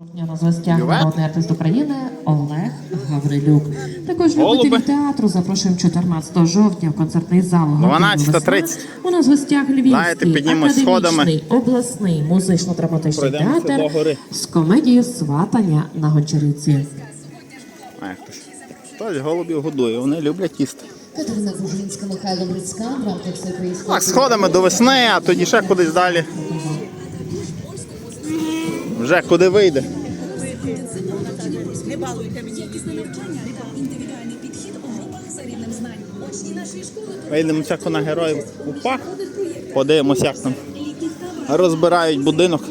На Бювет. народний артист України Олег Гаврилюк. Також Голуби. любителів театру запрошуємо 14 жовтня в концертний зал. «Година 12:30. У нас в гостях Львівський академічний обласний музично-драматичний театр з комедією Сватання на як хтось? Хтось голубів годує, вони люблять їсти. Катерина Кужинська, Михайло Грицька, в рамках всеукраїнського Так, сходимо до весни, а тоді ще кудись далі. Вже куди вийде. Не балуйте мені. Якісне навчання, індивідуальний підхід у групах за рівнем знань. Очні нашої школи Вийдемо всяко на героїв УПА. Подивимося, як там розбирають будинок.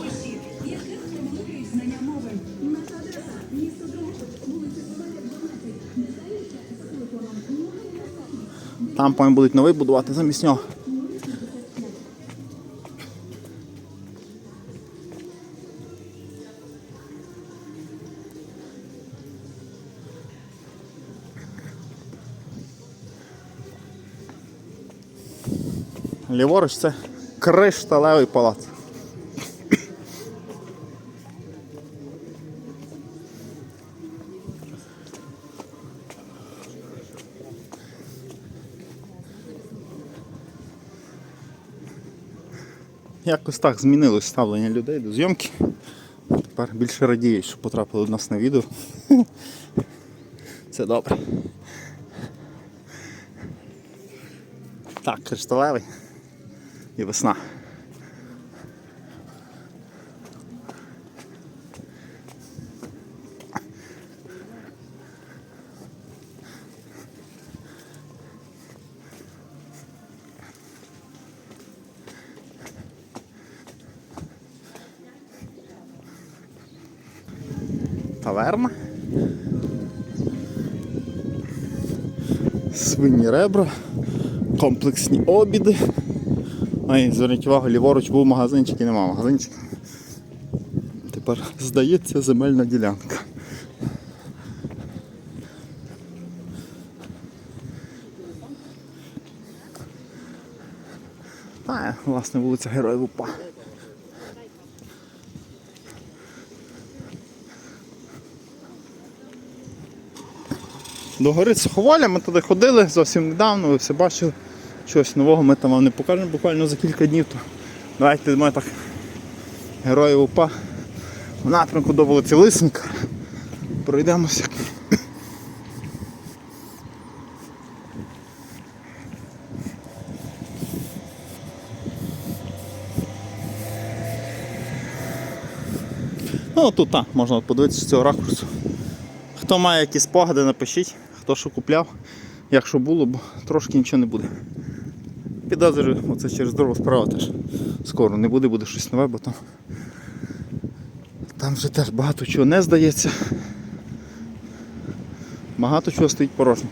Там по будуть новий будувати замість нього. Ліворуч це кришталевий палац. Якось так змінилось ставлення людей до зйомки. Тепер більше радіють, що потрапили до нас на відео. Це добре. Так, кришталевий і весна. Таверна. Свині ребра, комплексні обіди. Ой, зверніть увагу, ліворуч був магазинчик і нема магазинчика. Тепер здається земельна ділянка. А, власне, вулиця Героїв УПА. До гори Суховоля ми туди ходили зовсім недавно, ви все бачили. Чогось нового ми там вам не покажемо буквально за кілька днів. То давайте ми так героїв УПА в напрямку до вулиці Лисенка. Пройдемося. Ну тут так, можна подивитися з цього ракурсу. Хто має якісь спогади, напишіть, хто що купляв, якщо було, бо трошки нічого не буде. Підозрюю, оце через дорогу справа теж скоро не буде, буде щось нове, бо там, там вже теж багато чого не здається. Багато чого стоїть порожньо.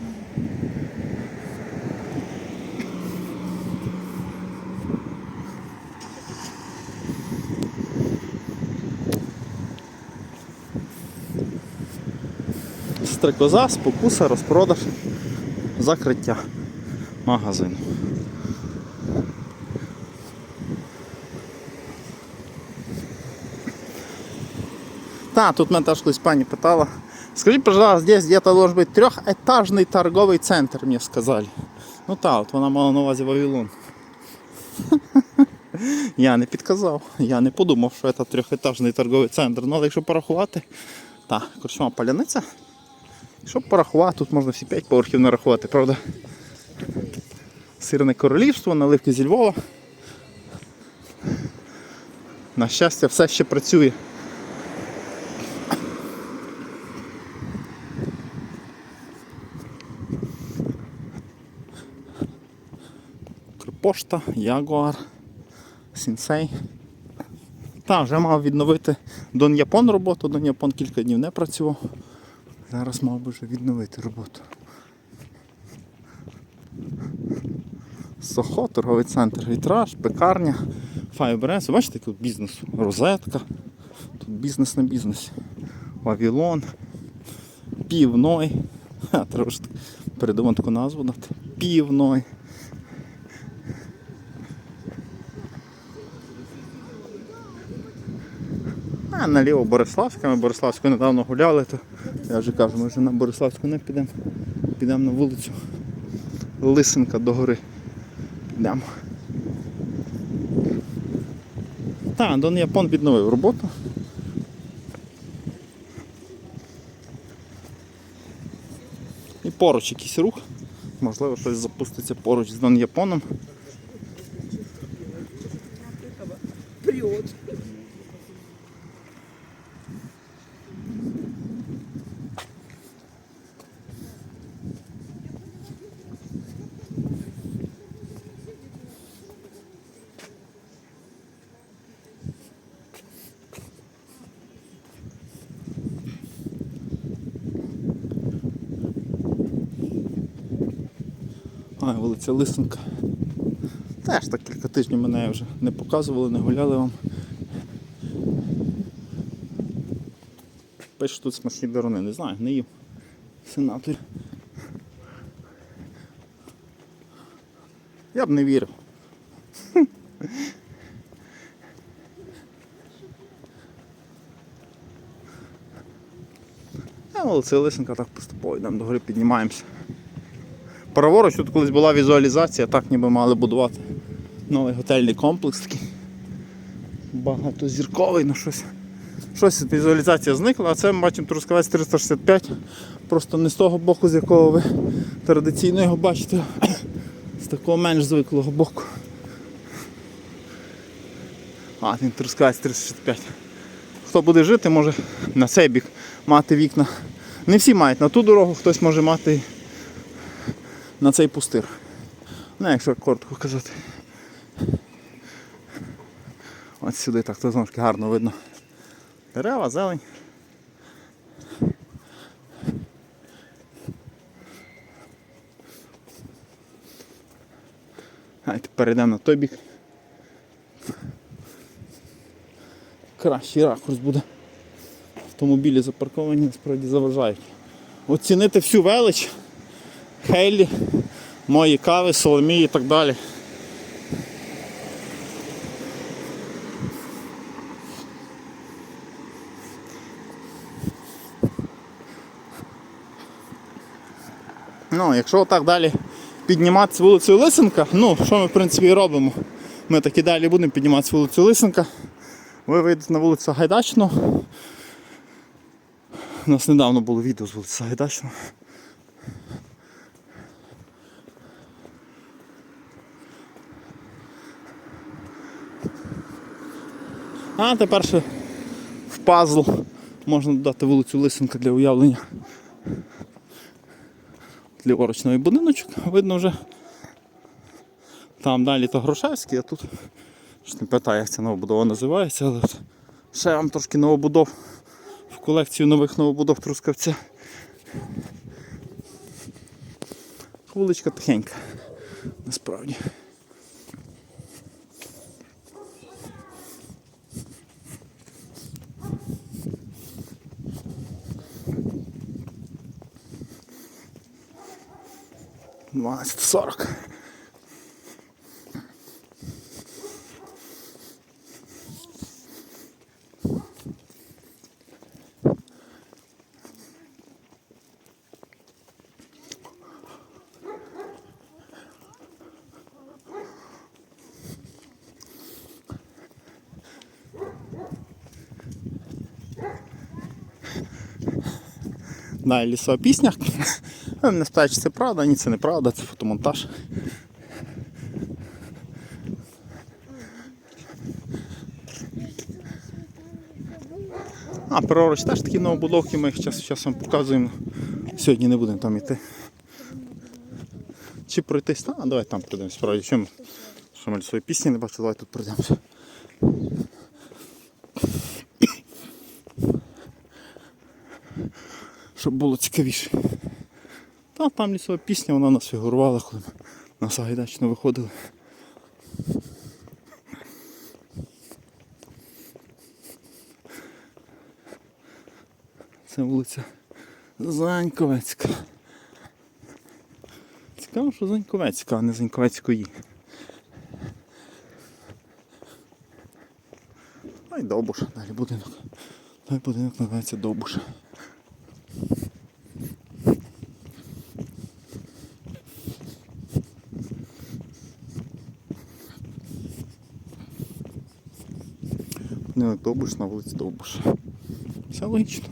Стрикоза, спокуса, розпродаж, закриття магазину. Да, тут мене теж колись пані питала. Скажіть, пожалуйста, здесь где-то должен быть трехэтажный торговый центр, мне сказали. Ну так, от вона мала на увазі Вавилон. Я не підказав, я не подумав, що це трьохетажний торговий центр. Ну, але якщо порахувати, так, корчма паляниця. Щоб порахувати, тут можна всі 5 поверхів нарахувати, правда? Сирне королівство, наливки зі Львова. На щастя, все ще працює. Пошта, Ягуар, Сінсей. Так, вже мав відновити Дон Япон роботу, Дон Япон кілька днів не працював. Зараз мав би вже відновити роботу. Сохо, торговий центр, вітраж, пекарня, Файберес. Бачите, тут бізнес, розетка. Тут бізнес на бізнесі. Вавілон, півной. Треба ж придумати таку назву дати. Півной. Наліво Бориславська, ми Бориславську недавно гуляли, то я вже кажу, ми вже на Бориславську не підемо. Підемо на вулицю Лисенка до гори. Підемо. Так, Дон Япон відновив роботу. І поруч якийсь рух. Можливо, щось запуститься поруч з Дон Японом. А, вулиця Лисенка. Теж так кілька тижнів мене вже не показували, не гуляли вам. Пише тут смачні даруни, не знаю, не їв. Сенатор. Я б не вірив. А вулиця Лисенка так поступово йдемо до гори, піднімаємося. Праворуч тут колись була візуалізація, так ніби мали будувати новий готельний комплекс такий. Багатозірковий, ну щось. Щось візуалізація зникла, а це ми бачимо Трускавець 365. Просто не з того боку, з якого ви традиційно його бачите, з такого менш звиклого боку. А, він Трускавець 365. Хто буде жити, може на цей бік мати вікна. Не всі мають на ту дорогу, хтось може мати на цей пустир. Ну, якщо коротко казати. Ось сюди так то знову ж гарно видно. Дерева, зелень. Давайте перейдемо на той бік. Кращий ракурс буде. Автомобілі запарковані насправді заважають. Оцінити всю велич. Хейлі, мої кави, соломії і так далі. Ну, якщо отак далі підніматися вулицею Лисенка, ну, що ми в принципі і робимо. Ми так і далі будемо підніматися вулицю Лисенка. Ви вийдете на вулицю Гайдачну. У нас недавно було відео з вулиці Гайдачну. А тепер ще в пазл можна додати вулицю Лисенка для уявлення. Ліворучний будиночок, видно вже. Там далі то Грошевський, а тут ж не питаю, як ця новобудова називається, але ще вам трошки новобудов в колекцію нових новобудов Трускавця. Вуличка тихенька, насправді. Дванадцять сорок. Далі лісова пісня. Не спитаю, чи це правда, ні, це неправда, це фотомонтаж. А, праворуч теж такі новобудовки, ми їх час часом показуємо. Сьогодні не будемо там йти. Чи пройтись? А давай там пройдемо. Справді, що ми, що ми лісової пісні не бачили, давай тут пройдемося. Щоб було цікавіше. Та там лісова пісня, вона нас фігурувала, коли ми на Сагайдачну виходили. Це вулиця Заньковецька. Цікаво, що Заньковецька, а не Заньковецької. Ай, довбуш, далі будинок. Той будинок називається Довбуш. Будинок Довбуш на вулиці Довбуш. Все логічно.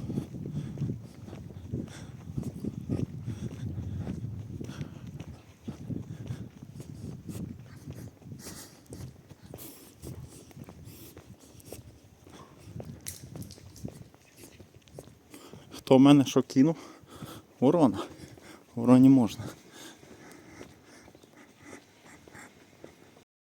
Хто в мене що кинув? Ворона. Вороні можна.